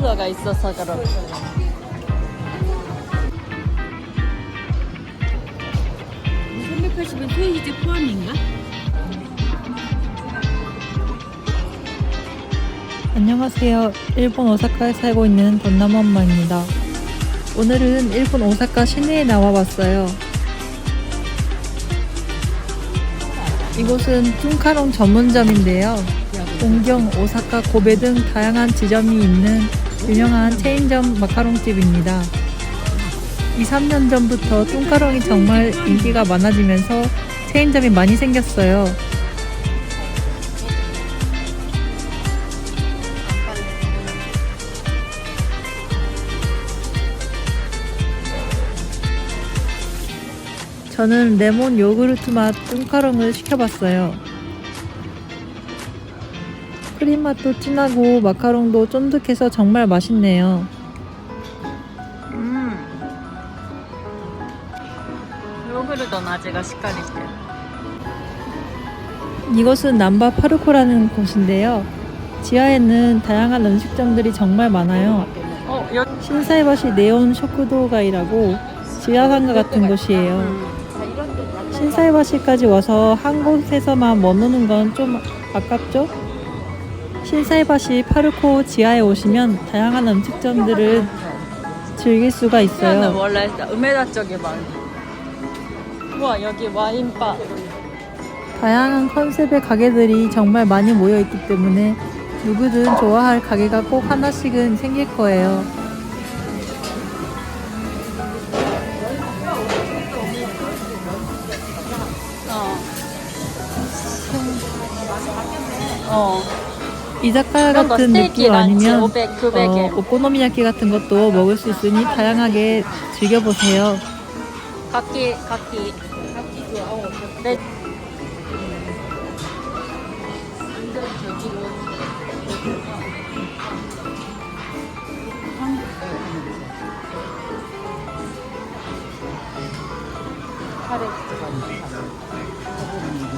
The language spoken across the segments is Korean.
가 있어서 그럼. 선택하시면 토이즈 포함인가? 안녕하세요. 일본 오사카에 살고 있는 돈나무 엄마입니다. 오늘은 일본 오사카 시내에 나와봤어요. 이곳은 뚱카롱 전문점인데요. 동경, 오사카, 고베 등 다양한 지점이 있는 유명한 체인점 마카롱집입니다. 2, 3년 전부터 뚱카롱이 정말 인기가 많아지면서 체인점이 많이 생겼어요. 저는 레몬 요구르트 맛 뚱카롱을 시켜봤어요. 크림 맛도 진하고 마카롱도 쫀득해서 정말 맛있네요. 음. 요구르트 나지가 식감있대 이곳은 남바 파르코라는 곳인데요. 지하에는 다양한 음식점들이 정말 많아요. 어, 신사이바시 네온 쇼크도가이라고 지하상가 같은 곳이에요. 신사이바시까지 와서 한 곳에서만 머무는 건 좀 아깝죠? 신사이바시 파르코 지하에 오시면 다양한 음식점들을 즐길 수가 는 있어요. 원래 우메다 쪽에 많아. 우와, 여기 와인바. 다양한 컨셉의 가게들이 정말 많이 모여 있기 때문에 누구든 좋아할 가게가 꼭 하나씩은 생길 거예요. 어. 어. 이자카야 같은 느낌 아니면 500, 900엔. 어, 오코노미야키 같은 것도 먹을 수 있으니 다양하게 즐겨보세요. 각기, 각기. 네. 음.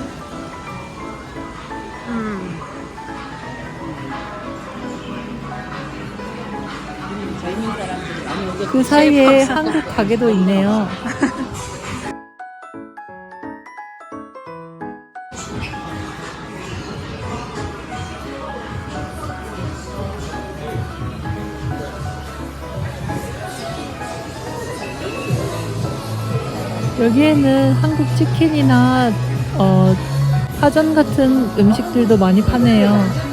그 사이에 한국 가게도 있네요. 여기에는 한국 치킨이나 어, 파전 같은 음식들도 많이 파네요.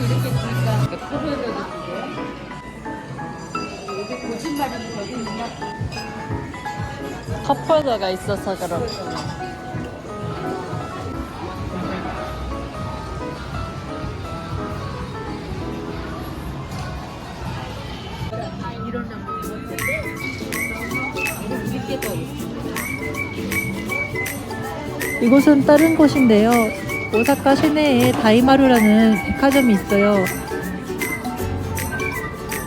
컵홀더가 있어서 그럼. 이곳은 다른 곳인데요. 오사카 시내에 다이마루라는 백화점이 있어요.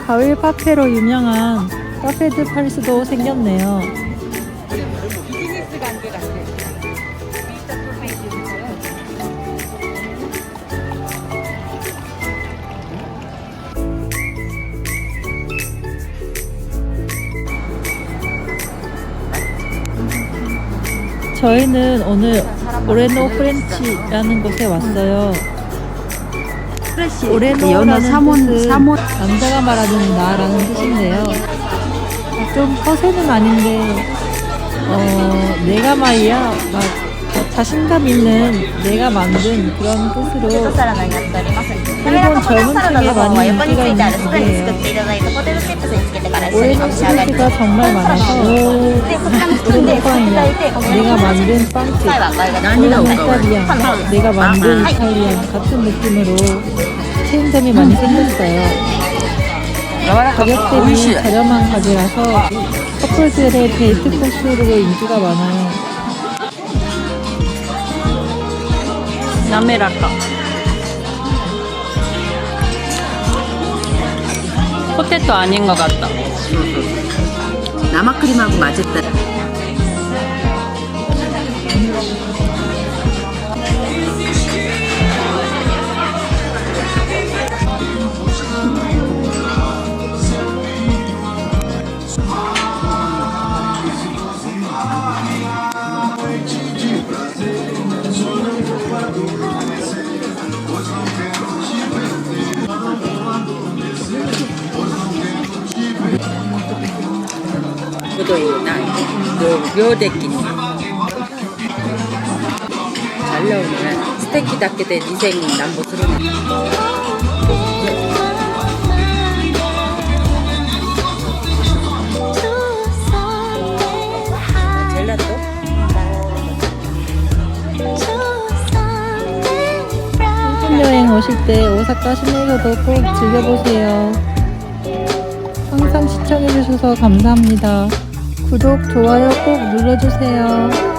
가을 파페로 유명한 카페드 팔스도 생겼네요. 저희는 오늘 오레노 프렌치라는 곳에 왔어요. 오레노라는 뜻은 남자가 말하는 나라는 뜻인데요. 좀 허세는 아닌데 어, 내가 말이야 막 자신감 있는 내가 만든 그런 뜻으로 サラダになっております。 일본 젊은 サラダ 층에 の方は 많이 横に 인기가 ついてあ 있는 るスプーンに作っ 곳이에요. ていただいてポテトチップスにつけてから一緒に 오레노 お召し上がりくだ 스테이크가 さい。 정말 많아서 で、こちらのスプーンで 오레노 使っていただいて、 빵이야 내가 만든 빵집 際は赤いが 오레노 이탈리안 パンの方です。 내가 만든 아, 이탈리안 같은 느낌으로 체인점이 많이 생겼어요. 가격 대비 저렴한 가게라서 커플들의 데이트 코스로 인기가 많아요. 滑らか。ポテトは人が같다生クリームが混じった 정도예요. 요, 요 대끼는. 잘 나오네. 스테이크 닦게 된 인생이 남보스러워. 여행 오실 때 오사카 시내에서도 꼭 즐겨보세요. 항상 시청해주셔서 감사합니다. 구독, 좋아요 꼭 눌러주세요.